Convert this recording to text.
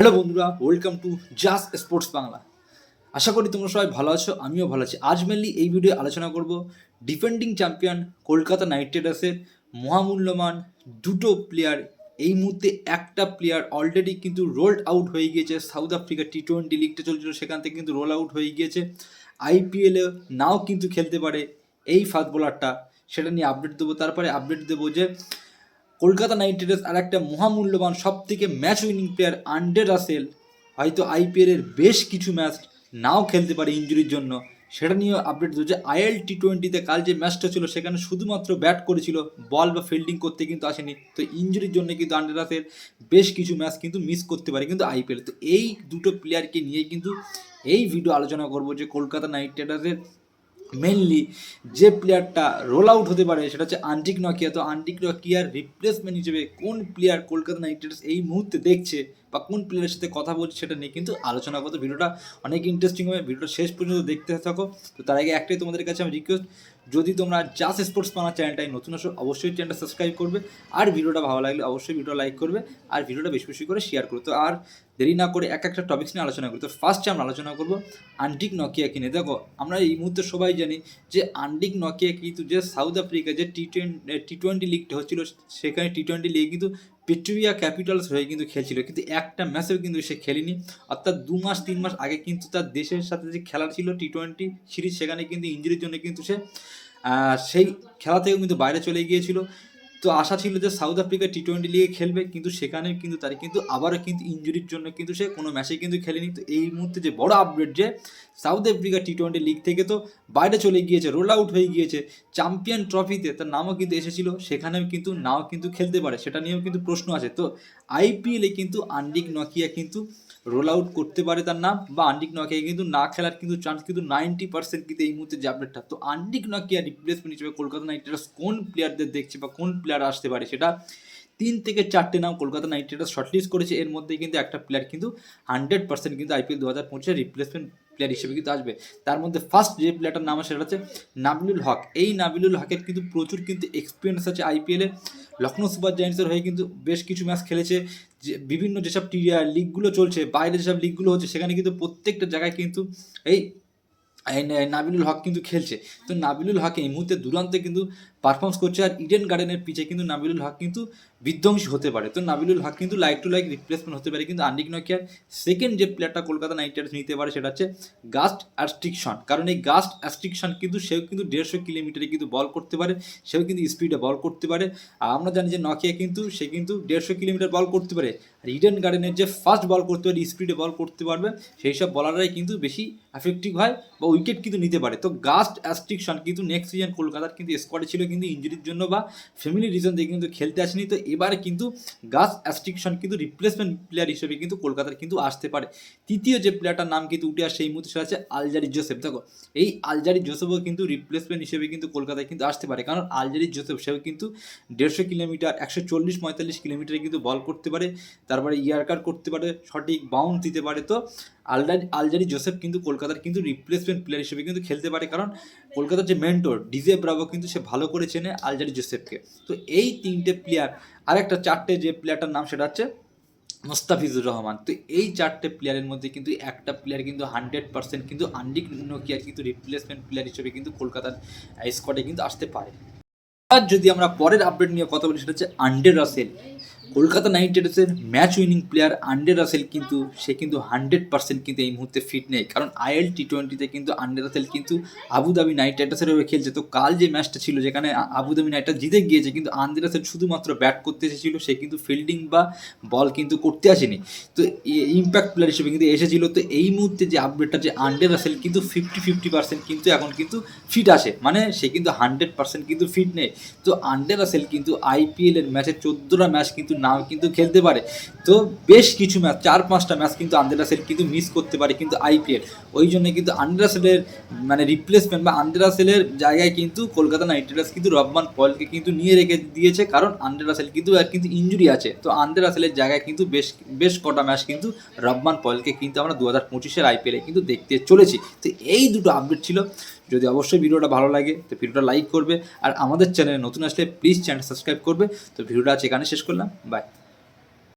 Hello বন্ধুরা welcome to just sports Bangla আশা করি তোমরা সবাই ভালো আছো, আমিও ভালো আছি। আজ মেনলি এই ভিডিও আলোচনা করব ডিফেন্ডিং চ্যাম্পিয়ন কলকাতা নাইট রাইডার্সের মহামূল্যমান দুটো প্লেয়ার এই মুহূর্তে একটা প্লেয়ার অলরেডি কিন্তু রোল্ড আউট হয়ে গিয়েছে। সাউথ আফ্রিকা টি টোয়েন্টি লিগটা চলছিল, সেখান থেকে কিন্তু রোল আউট হয়ে গিয়েছে। আইপিএলে নাও কিন্তু খেলতে পারে এই ফাস্ট বোলারটা সেটা নিয়ে আপডেট দেবো, তারপরে আপডেট দেবো যে কলকাতা নাইট রাইডার্স আর একটা মহামূল্যবান সব থেকে match winning player Andre Russell হয়তো আইপিএলের বেশ কিছু ম্যাচ নাও খেলতে পারে ইঞ্জুরির জন্য। সেটা নিয়েও আপডেট যে আইএল টি টোয়েন্টিতে কাল যে ম্যাচটা ছিল, সেখানে শুধুমাত্র ব্যাট করেছিল বল বা ফিল্ডিং করতে কিন্তু আসেনি। তো ইঞ্জুরির জন্য কিন্তু আন্ডে রাসেল বেশ কিছু ম্যাচ কিন্তু মিস করতে পারে কিন্তু আইপিএল তো এই দুটো প্লেয়ারকে নিয়ে কিন্তু এই ভিডিও আলোচনা করব যে কলকাতা নাইট রাইডার্সের মেনলি যে প্লেয়ারটা রোল আউট হতে পারে, সেটা হচ্ছে আন্টিক নকিয়া তো আন্টিক নকিয়ার রিপ্লেসমেন্ট হিসেবে কোন প্লেয়ার কলকাতা নাইট রাইডার্স এই মুহূর্তে দেখছে বা কোন প্লেয়ারের সাথে কথা বলছে সেটা নিয়ে কিন্তু আলোচনা করতে ভিডিওটা অনেক ইন্টারেস্টিং হবে। ভিডিওটা শেষ পর্যন্ত দেখতে থাকো। তো তার আগে একটাই তোমাদের কাছে আমি রিকোয়েস্ট যদি তোমরা জাস স্পোর্টস বাংলা চ্যানেলটাই নতুন আসো অবশ্যই চ্যানেলটা সাবস্ক্রাইব করবে। আর ভিডিওটা ভালো লাগলে অবশ্যই ভিডিও লাইক করবে আর ভিডিওটা বেশি বেশি করে শেয়ার করবে তো আর দেরি না করে এক একটা টপিক্স নিয়ে আলোচনা করি। তো ফার্স্টে আমরা আলোচনা করব আন্টিক নকিয়া কিনে। দেখো, আমরা এই মুহূর্তে সবাই জানি যে আন্টিক নকিয়া কিন্তু যে সাউথ আফ্রিকা যে টি টোয়েন্টি টি টোয়েন্টি লিগটা হচ্ছিল, সেখানে টি টোয়েন্টি লিগ কিন্তু পেট্রিয়া ক্যাপিটালস হয়ে কিন্তু খেলছিল, কিন্তু একটা ম্যাচেও কিন্তু সে খেলেনি। অর্থাৎ দু মাস, তিন মাস আগে কিন্তু তার দেশের সাথে যে খেলা ছিল টি টোয়েন্টি সিরিজ সেখানে কিন্তু ইঞ্জুরির জন্য কিন্তু সে সেই খেলা থেকেও কিন্তু বাইরে চলে গিয়েছিল। তো আশা ছিল যে সাউথ আফ্রিকা টি টোয়েন্টি লিগে খেলবে, কিন্তু সেখানে কিন্তু তার কিন্তু আবারও কিন্তু ইঞ্জুরির জন্য কিন্তু সে কোনো ম্যাচে কিন্তু খেলেনি। তো এই মুহূর্তে যে বড় আপডেট যে South Africa T twenty league থেকে তো বাইরে চলে গিয়েছে রোল আউট হয়ে গিয়েছে চ্যাম্পিয়ন ট্রফিতে তার নামও কিন্তু এসেছিল, সেখানেও কিন্তু নাও কিন্তু খেলতে পারে, সেটা নিয়েও কিন্তু প্রশ্ন আছে। তো আইপিএলে কিন্তু আন্ডিক নকিয়া কিন্তু রোল আউট করতে পারে তার নাম, বা আন্ডিক নকিয়া কিন্তু না খেলার কিন্তু চান্স কিন্তু নাইনটি পার্সেন্ট কিন্তু এই মুহূর্তে যে তো আন্ডিক নকিয়া রিপ্লেসমেন্ট হিসেবে কলকাতা নাইট রাইডার্স কোন প্লেয়ারদের দেখছে বা কোন প্লেয়ার আসতে পারে সেটা তিন থেকে চারটে নাম কলকাতা নাইট রাইডার্স শর্টলিস্ট করেছে। এর মধ্যে কিন্তু একটা প্লেয়ার কিন্তু হান্ড্রেড পার্সেন্ট কিন্তু আইপিএল দু হাজার পঁচিশে রিপ্লেসমেন্ট প্লেয়ার হিসেবে কিন্তু আসবে। তার মধ্যে ফার্স্ট যে প্লেয়ারটার নাম আছে সেটা হচ্ছে নাবিলুল হক। এই নাবিলুল হকের কিন্তু প্রচুর কিন্তু এক্সপিরিয়েন্স আছে আইপিএলে লখনৌ সুপার জায়ান্টসের হয়ে কিন্তু বেশ কিছু ম্যাচ খেলেছে। যে বিভিন্ন যেসব টি লিগগুলো চলছে, বাইরে যেসব লিগগুলো হচ্ছে, সেখানে কিন্তু প্রত্যেকটা জায়গায় কিন্তু এই নাবিলুল হক কিন্তু খেলছে। তো নাবিলুল হক এই মুহূর্তে দুরান্তে কিন্তু পারফর্মস করছে আর ইডেন গার্ডেনের পিছে কিন্তু নাবিলুল হক কিন্তু বিধ্বংসী হতে পারে। তো নাবিলুল হক কিন্তু লাইক টু লাইক রিপ্লেসমেন্ট হতে পারে কিন্তু আন্ডিক নকিয়ার সেকেন্ড যে প্লেয়ারটা কলকাতা নাইট রাইডার্স নিতে পারে সেটা হচ্ছে গাস্ট অ্যাস্ট্রিকশন কারণ এই গাস্ট অ্যাস্ট্রিকশন কিন্তু সেও কিন্তু দেড়শো কিলোমিটারে কিন্তু বল করতে পারে, সেও কিন্তু স্পিডে বল করতে পারে। আর আমরা জানি যে নকিয়া কিন্তু, সে কিন্তু দেড়শো কিলোমিটার বল করতে পারে। আর ইডেন গার্ডেনের যে ফাস্ট বল করতে পারে স্পিডে বল করতে পারবে, সেই সব বলাররাই কিন্তু বেশি এফেক্টিভ হয় বা উইকেট কিন্তু নিতে পারে। তো গাস্ট অ্যাস্ট্রিকশন কিন্তু নেক্সট সিজন কলকাতার কিন্তু স্কোয়াডে ছিল কিন্তু ইঞ্জুরির জন্য বা ফ্যামিলি রিজন দিয়ে কিন্তু খেলতে আসেনি। তো এবারে কিন্তু গাস অ্যাস্ট্রিকশন কিন্তু রিপ্লেসমেন্ট প্লেয়ার হিসেবে কিন্তু কলকাতার কিন্তু আসতে পারে। তৃতীয় যে প্লেয়ারটার নাম কিন্তু উঠে আসে এই মুহূর্তে সেটা হচ্ছে আলজারি জোসেফ। দেখো, এই আলজারি জোসেফও কিন্তু রিপ্লেসমেন্ট হিসেবে কিন্তু কলকাতায় কিন্তু আসতে পারে। কারণ আলজারি জোসেফ, সেও কিন্তু দেড়শো কিলোমিটার, একশো চল্লিশ পঁয়তাল্লিশ কিলোমিটারে কিন্তু বল করতে পারে, তারপরে ইয়ারকার করতে পারে, সঠিক বাউন্স দিতে পারে। তো আলজারি আলজারি জোসেফ কিন্তু কলকাতার কিন্তু রিপ্লেসমেন্ট প্লেয়ার হিসেবে কিন্তু খেলতে পারে। কারণ কলকাতার যে মেন্টর ডিজে ব্রাভো কিন্তু সে ভালো করে চেনে আলজারি জোসেফকে। তো এই তিনটে প্লেয়ার আরেকটা চারটে যে প্লেয়ারটার নাম সেটা হচ্ছে মোস্তাফিজুর রহমান। তো এই চারটে প্লেয়ারের মধ্যে কিন্তু একটা প্লেয়ার কিন্তু হান্ড্রেড পার্সেন্ট কিন্তু আন্ডিক নোকিয়ার কিন্তু রিপ্লেসমেন্ট প্লেয়ার হিসেবে কিন্তু কলকাতার স্কোয়াডে কিন্তু আসতে পারে। আর যদি আমরা পরের আপডেট নিয়ে কথা বলি, সেটা হচ্ছে আন্ডে রাসেল। কলকাতা নাইট রাইডার্সের match winning player Andre Russell কিন্তু, সে কিন্তু হান্ড্রেড পার্সেন্ট কিন্তু এই মুহূর্তে ফিট নেই। কারণ আইএল টি টোয়েন্টিতে কিন্তু আন্ডে রাসেল কিন্তু আবুধাবি নাইট রাইডার্সের হয়ে খেলছে। তো কাল যে ম্যাচটা ছিল, যেখানে আবুধাবি নাইট জিতে গিয়েছে, কিন্তু আন্ডে রাসেল শুধুমাত্র ব্যাট করতে এসেছিল, সে কিন্তু ফিল্ডিং বা বল কিন্তু করতে আসেনি। তো ইম্প্যাক্ট প্লেয়ার হিসেবে কিন্তু এসেছিল। তো এই মুহূর্তে যে আপডেটটা যে আন্ডে রাসেল কিন্তু ফিফটি ফিফটি পার্সেন্ট কিন্তু এখন কিন্তু ফিট আসে। মানে সে কিন্তু হান্ড্রেড পার্সেন্ট কিন্তু ফিট নেই। তো আন্ডে রাসেল কিন্তু আইপিএল এর ম্যাচে চোদ্দোটা ম্যাচ কিন্তু নাও কিন্তু খেলতে পারে। তো বেশ কিছু ম্যাচ, চার পাঁচটা ম্যাচ কিন্তু আন্ডে রাসেল কিন্তু মিস করতে পারে কিন্তু আইপিএল ওই জন্য কিন্তু আন্ডে রাসেলের মানে রিপ্লেসমেন্ট বা আন্ডে রাসেলের জায়গায় কিন্তু কলকাতা নাইট রাইডার্স কিন্তু রহমান পয়েলকে কিন্তু নিয়ে রেখে দিয়েছে, কারণ আন্ডে রাসেল কিন্তু আর কিন্তু ইঞ্জুরি আছে। তো আন্ডে রাসেলের জায়গায় কিন্তু বেশ বেশ কটা ম্যাচ কিন্তু রহমান পয়েলকে কিন্তু আমরা দু হাজার পঁচিশের আইপিএলে কিন্তু দেখতে চলেছি। তো এই দুটো আপডেট ছিল। যদি অবশ্যই ভিডিওটা ভালো লাগে, তো ভিডিওটা লাইক করবে। আর আমাদের চ্যানেলে নতুন আসলে প্লিজ চ্যানেল সাবস্ক্রাইব করবে। তো ভিডিওটা আজ এখানে শেষ করলাম। bye